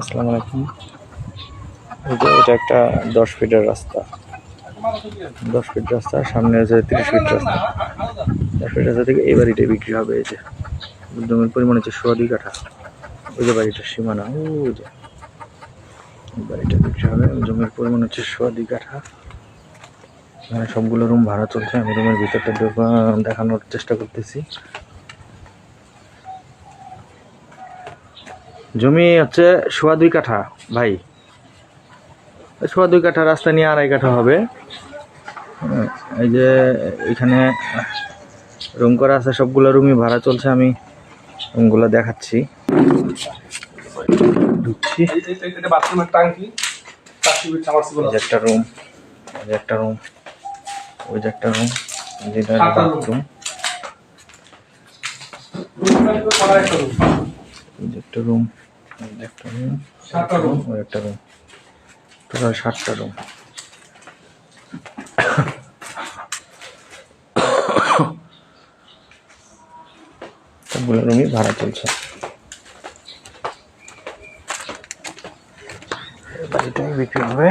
আসসালামু আলাইকুম। এই এটা একটা দশ ফিটের রাস্তা। দশ ফিট রাস্তা, সামনে আছে তিরিশ ফিট রাস্তা। দশ ফিট রাস্তা থেকে এই বাড়িটাই বিক্রি হবে, এই যে। জমির পরিমাণ হচ্ছে সোয়া দুই কাঠা। ওই যে বাড়িটার সীমানা ওই যে। বাড়িটা বিক্রি হবে জমির পরিমাণ হচ্ছে সোয়া দুই কাঠা। এখানে সবগুলো রুম ভাড়া চলছে, আমি রুমের ভিতরটা দেখ- দেখানোর চেষ্টা করতেছি। জমি হচ্ছে সোয়া দুই কাঠা ভাই। সোয়া দুই কাঠা রাস্তা নিয়ে আড়াই কাঠা হবে। এই যে এখানে রুম করা আছে সবগুলো রুমই ভাড়া চলছে আমি রুমগুলো দেখাচ্ছি। ঢুকছি। একটা রুম একটা রুম ওই যে একটা রুম যেটা বাথরুম। একটা রুম একটা রুম সাতটা। ওই একটা রুম টোটাল সাতটা রুম সবগুলো রুমই ভাড়া চলছে। বাড়িটাই বিক্রি হবে।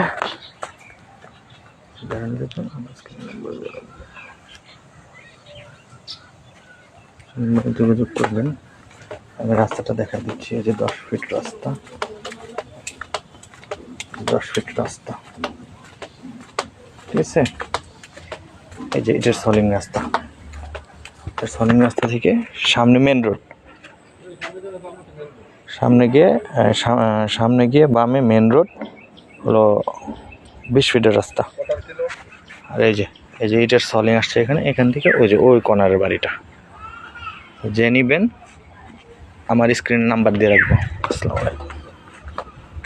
যোগাযোগ করবেন। আমি রাস্তাটা দেখা দিচ্ছি, এই যে দশ ফিট রাস্তা। দশ ফিট রাস্তা। ঠিক আছে? এই যে এটার সলিং রাস্তা। এটার সলিং রাস্তা থেকে সামনে মেন রোড সামনে গিয়ে সামনে গিয়ে বামে মেন রোড হলো বিশ ফিটের রাস্তা। আর এই যে এই যে এটার সলিং আসছে এখানে, এখান থেকে ওই যে ওই কর্নারের বাড়িটা। যে নিবেন আমার স্ক্রিন নাম্বার দিয়ে রাখব। আসসালামু